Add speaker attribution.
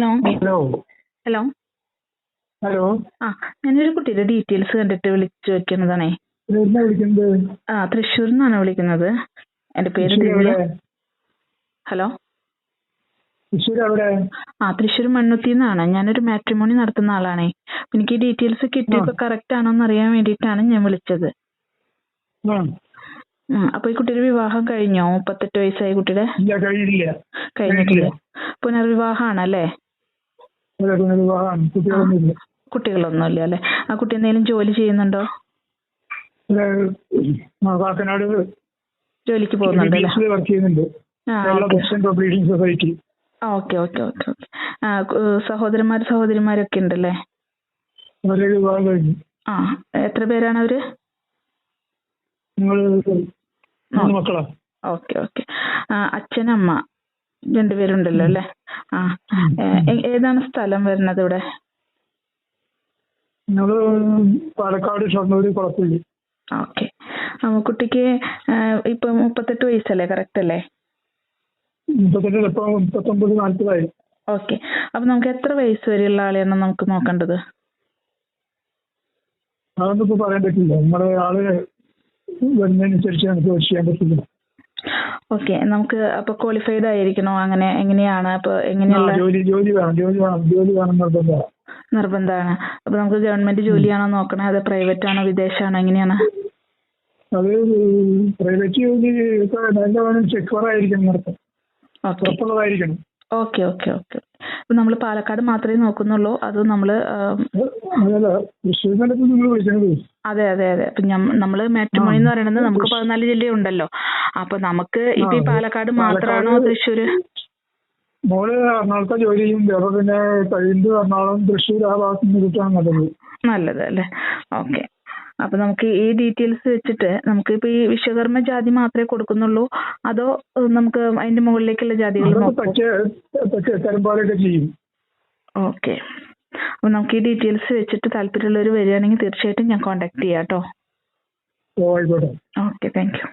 Speaker 1: Hello hello hello
Speaker 2: ആ ഞാനൊരു കുട്ടിയുടെ ഡീറ്റെയിൽസ് കണ്ടിട്ട് വിളിച്ചു വെക്കുന്നതാണേ ആ തൃശ്ശൂരിൽ നിന്നാണ് വിളിക്കുന്നത്? എന്റെ പേര് ദിവ്യ. ഹലോ ആ തൃശ്ശൂർ മണ്ണുത്തി നിന്നാണ് ഞാനൊരു മാട്രിമോണി നടത്തുന്ന ആളാണേ. എനിക്ക് ഈ ഡീറ്റെയിൽസ് കിട്ടിയപ്പോ കറക്റ്റ് ആണോ എന്ന് അറിയാൻ വേണ്ടിയിട്ടാണ് ഞാൻ വിളിച്ചത്. അപ്പൊ ഈ കുട്ടിയുടെ വിവാഹം കഴിഞ്ഞോ? മുപ്പത്തെട്ട് വയസ്സായ കുട്ടിയുടെ? കഴിഞ്ഞിട്ടില്ല. പുനർവിവാഹമാണല്ലേ?
Speaker 1: കുട്ടികളൊന്നുമില്ല.
Speaker 2: കുട്ടികളൊന്നുമില്ല അല്ലെ? ആ കുട്ടി എന്തെങ്കിലും ജോലി ചെയ്യുന്നുണ്ടോ?
Speaker 1: കാക്കനാട്
Speaker 2: ജോലിക്ക് പോകുന്നുണ്ട് ഓക്കെ. ഓക്കെ ഓക്കെ സഹോദരന്മാർ സഹോദരിമാരൊക്കെ ഉണ്ടല്ലേ? ആ എത്ര പേരാണ്
Speaker 1: അവർ?
Speaker 2: Okay okay. അച്ഛനമ്മ. രണ്ടുപേരുണ്ടല്ലോ അല്ലേ? ആ ഏതാണ് സ്ഥലം വരുന്നത് ഇവിടെ?
Speaker 1: നിങ്ങൾ പാലക്കാട് ഷൊർണൂർ കുളപ്പള്ളി.
Speaker 2: ഓക്കെ. കുട്ടിക്ക് ഇപ്പൊ മുപ്പത്തെട്ട് വയസ്സല്ലേ കറക്റ്റ് അല്ലേ?
Speaker 1: മുപ്പത്തെട്ട് ഇപ്പൊ മുപ്പത്തൊമ്പത് നാൽപ്പതായി
Speaker 2: ഓക്കെ. അപ്പൊ നമുക്ക് എത്ര വയസ്സ് വരെയുള്ള ആളെയാണ് നമുക്ക് നോക്കേണ്ടത്?
Speaker 1: അതൊന്നും ഇപ്പൊ പറയാൻ പറ്റില്ല. നമ്മുടെ ആൾ വരുന്നതിനനുസരിച്ച് നമുക്ക് ചെയ്യാൻ പറ്റില്ല.
Speaker 2: ഓക്കെ നമുക്ക് അപ്പൊ ക്വാളിഫൈഡ് ആയിരിക്കണോ? അങ്ങനെ എങ്ങനെയാണ്? അപ്പൊ എങ്ങനെയുള്ള
Speaker 1: ജോലി ജോലി വേണം ജോലി വേണം ജോലി വേണം നിർബന്ധമാണ്.
Speaker 2: നിർബന്ധമാണ്. അപ്പൊ നമുക്ക് ഗവൺമെന്റ് ജോലിയാണോ നോക്കണേ? അതോ പ്രൈവറ്റ് ആണോ വിദേശമാണോ എങ്ങനെയാണ്?
Speaker 1: അത് പ്രൈവറ്റ് ജോലി നടത്താം
Speaker 2: ഓക്കെ
Speaker 1: ഉറപ്പുള്ളതായിരിക്കണം.
Speaker 2: ഓക്കെ ഓക്കെ ഓക്കെ അപ്പൊ നമ്മൾ പാലക്കാട് മാത്രമേ നോക്കുന്നുള്ളൂ. അത്
Speaker 1: നമ്മൾ
Speaker 2: അതെ അതെ അതെ. അപ്പൊ നമ്മൾ മാട്രിമോണി എന്ന് പറയുന്നത് നമുക്ക് പതിനാല് ജില്ല ഉണ്ടല്ലോ അപ്പൊ നമുക്ക് ഇപ്പൊ ഈ പാലക്കാട് മാത്രമാണോ തൃശ്ശൂര്?
Speaker 1: മോൾ എറണാകുളത്തെ ജോലി ചെയ്യുന്നുണ്ട് അപ്പൊ പിന്നെ കഴിയുന്നത് എറണാകുളം തൃശ്ശൂർ ആ ഭാഗത്ത് നിന്ന് നല്ലത്
Speaker 2: നല്ലത് അല്ലേ ഓക്കെ. അപ്പൊ നമുക്ക് ഈ ഡീറ്റെയിൽസ് വെച്ചിട്ട് നമുക്ക് ഇപ്പൊ ഈ വിശ്വകർമ്മ ജാതി മാത്രമേ കൊടുക്കുന്നുള്ളൂ? അതോ നമുക്ക് അതിന്റെ മുകളിലേക്കുള്ള ജാതികൾ
Speaker 1: ചെയ്യും.
Speaker 2: ഓക്കെ. അപ്പൊ നമുക്ക് ഈ ഡീറ്റെയിൽസ് വെച്ചിട്ട് താല്പര്യമുള്ളവർ വരികയാണെങ്കിൽ തീർച്ചയായിട്ടും ഞാൻ കോൺടാക്ട് ചെയ്യാം കേട്ടോ. Okay thank you.